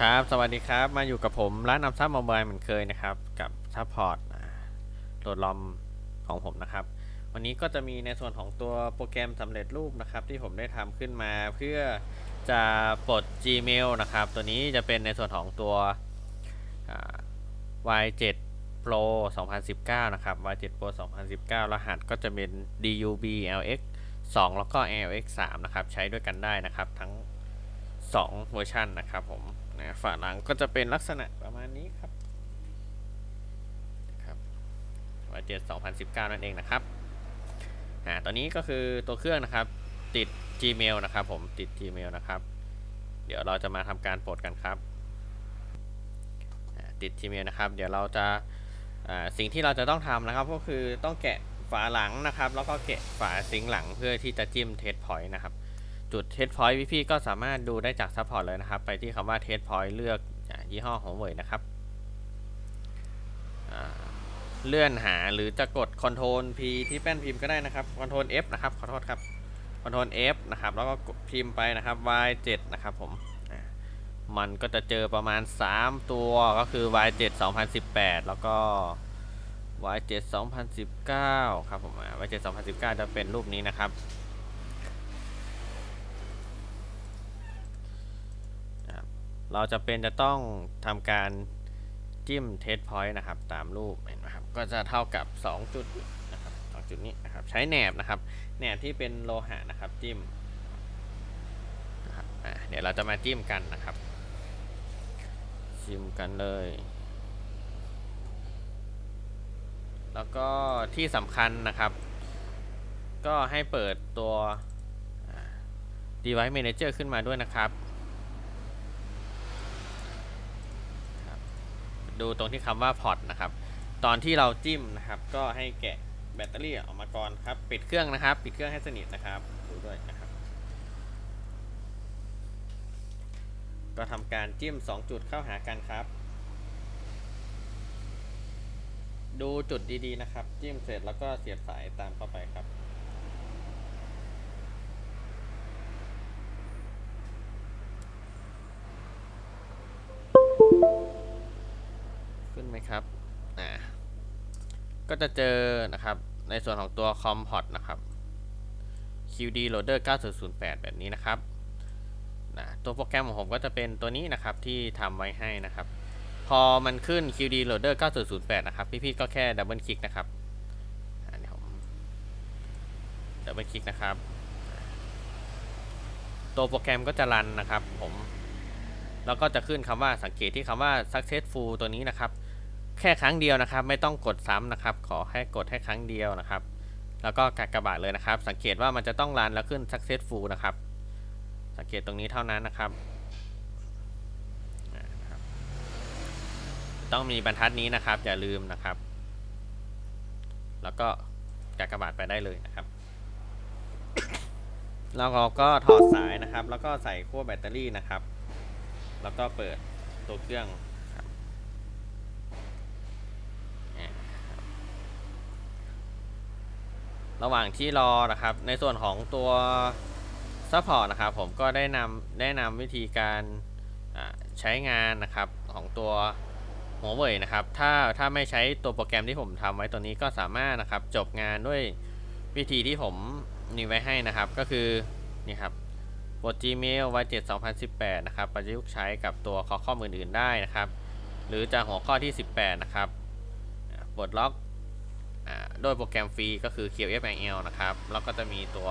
ครับ สวัสดีครับ มาอยู่กับผมร้านนำซับมอบายเหมือนเคยนะครับ กับซัพพอร์ตโหลดลอมของผมนะครับ วันนี้ก็จะมีในส่วนของตัวโปรแกรมสำเร็จรูปนะครับ ที่ผมได้ทำขึ้นมาเพื่อจะปลด Gmail นะครับ ตัวนี้จะเป็นในส่วนของตัว Y7 Pro 2019 นะครับ Y7 Pro 2019 รหัสก็จะเป็น DUB LX 2 แล้วก็ LX 3 นะครับ ใช้ด้วยกันได้นะครับทั้ง 2 เวอร์ชันนะครับผมนะฝาหลังก็จะเป็นลักษณะประมาณนี้ครับครับ Y7 2019 นั่นเองนะครับอ่าตอนนี้ก็คือตัวเครื่องนะครับติด Gmail นะครับผมติด Gmail นะครับ เดี๋ยวเราจะมาทำการปลดกันครับติด Gmail นะครับ เดี๋ยวเราจะสิ่งที่เราจะต้องทำนะครับ ก็คือต้องแกะฝาหลังนะครับ แล้วก็แกะฝาซิงหลังเพื่อที่จะจิ้มเทสพอยต์นะครับ จุดเทสพอยต์พี่ๆก็สามารถดูได้จากซัพพอร์ตเลยนะครับ ไปที่คำว่าเทสพอยต์เลือกยี่ห้อของเวยนะครับ เลื่อนหาหรือจะกด Ctrl P ที่แป้นพิมพ์ก็ได้นะครับ Ctrl F นะครับ ขอโทษครับ Ctrl F นะครับ แล้วก็พิมพ์ไปนะครับ Y7 นะครับผมมันก็จะเจอประมาณ 3 ตัวก็คือ Y7 2018 แล้วก็ Y7 2019 ครับผมอ่า Y7 2019 จะเป็นรูปนี้นะครับ เราจะเป็นจะต้องทำการจิ้มเทสพอยต์นะครับ ตามรูปเห็นไหมครับ ก็จะเท่ากับ2จุดนะครับสองจุดนี้นะครับ ใช้แหนบนะครับแหนบที่เป็นโลหะนะครับจิ้มนะครับเดี๋ยวเราจะมาจิ้มกันนะครับจิ้มกันเลย แล้วก็ที่สำคัญนะครับ ก็ให้เปิดตัว device manager ขึ้นมาด้วยนะครับ ดูตรงที่คำว่าพอร์ตนะครับ ตอนที่เราจิ้มนะครับ ก็ให้แกะแบตเตอรี่ออกมาก่อนครับ ปิดเครื่องนะครับ ปิดเครื่องให้สนิทนะครับ ดูด้วยนะครับ ก็ทำการจิ้ม 2 จุดเข้าหากันครับ ดูจุดดีๆนะครับ จิ้มเสร็จแล้วก็เสียบสายตามเข้าไปครับ ไหมครับอ่าก็จะเจอนะครับ ในส่วนของตัว COM port นะครับ QD loader 9008 แบบนี้นะครับนะตัวโปรแกรมของผมก็จะเป็นตัวนี้นะครับที่ทำไว้ให้นะครับ พอมันขึ้น QD loader 9008 นะครับ พี่ๆก็แค่ดับเบิลคลิกนะครับอันนี้ผมดับเบิลคลิกนะครับ ตัวโปรแกรมก็จะรันนะครับผม แล้วก็จะขึ้นคำว่าสังเกตที่คำว่า successful ตัวนี้นะครับ ค่ครั้งเดียวนะครับ ไม่ต้องกดซ้ำนะครับ ขอแค่กดแค่ครั้งเดียวนะครับ แล้วก็กากบาทเลยนะครับ สังเกตว่ามันจะต้องรันแล้วขึ้น successful นะครับ สังเกตตรงนี้เท่านั้นนะครับอ่านะครับ ต้องมีบรรทัดนี้นะครับ อย่าลืมนะครับ แล้วก็กากบาทไปได้เลยนะครับแล้วเราก็ถอดสายนะครับ แล้วก็ใส่ขั้วแบตเตอรี่นะครับ แล้วก็เปิดตัวเครื่องครับอ่าครับ ระหว่างที่รอนะครับ ในส่วนของตัวซัพพอร์ตนะครับ ผมก็ได้นำแนะนำวิธีการใช้งานนะครับของตัวหัวเว่ยนะครับ ถ้าถ้าไม่ใช้ตัวโปรแกรมที่ผมทำไว้ตัวนี้ก็สามารถนะครับ จบงานด้วยวิธีที่ผมนี่ไว้ให้นะครับ ก็คือนี่ครับบท Gmail Y7 2018 นะครับ ประยุกต์ใช้กับตัวข้อข้อมอื่นๆได้นะครับ หรือจะหัวข้อที่ 18 นะครับบทล็อก โดยโปรแกรมฟรีก็คือ QFML นะครับ แล้วก็จะมีตัว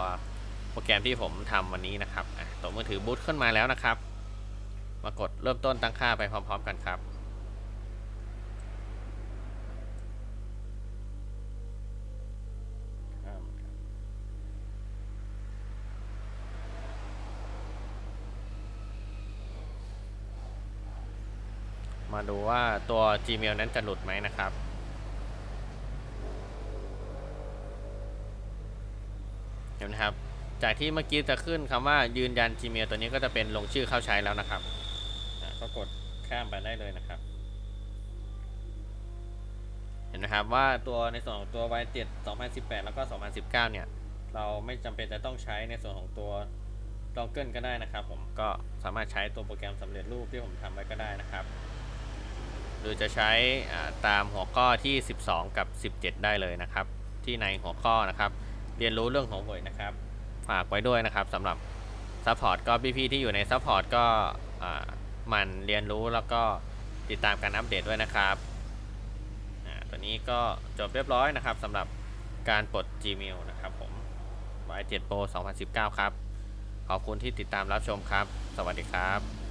โปรแกรมที่ผมทำวันนี้นะครับตัวมือถือบูตขึ้นมาแล้วนะครับ มากดเริ่มต้นตั้งค่าไปพร้อม ๆ กันครับมาดูว่าตัว Gmail นั้นจะหลุดไหมนะครับ ห็นไหมครับ จากที่เมื่อกี้จะขึ้นคำว่ายืนยัน Gmail ตัวนี้ก็จะเป็นลงชื่อเข้าใช้แล้วนะครับก็กดข้ามไปได้เลยนะครับ เห็นไหมครับว่าตัวในส่วนของตัว Y7 2018 แล้วก็ 2019 เนี่ย เราไม่จำเป็นจะต้องใช้ในส่วนของตัวดองเกิลก็ได้นะครับ ผมก็สามารถใช้ตัวโปรแกรมสำเร็จรูปที่ผมทำไว้ก็ได้นะครับหรือจะใช้ตามหัวข้อที่ 12 กับ 17 ได้เลยนะครับ ที่ในหัวข้อนะครับ เรียนรู้เรื่องของหวยนะครับ ฝากไว้ด้วยนะครับสำหรับซัพพอร์ตก็พี่ๆที่อยู่ในซัพพอร์ตก็มันเรียนรู้แล้วก็ติดตามการอัปเดตด้วยนะครับตัวนี้ก็จบเรียบร้อยนะครับสำหรับการปลด Gmail นะครับผม Y7 Pro 2019 ครับ ขอบคุณที่ติดตามรับชมครับ สวัสดีครับ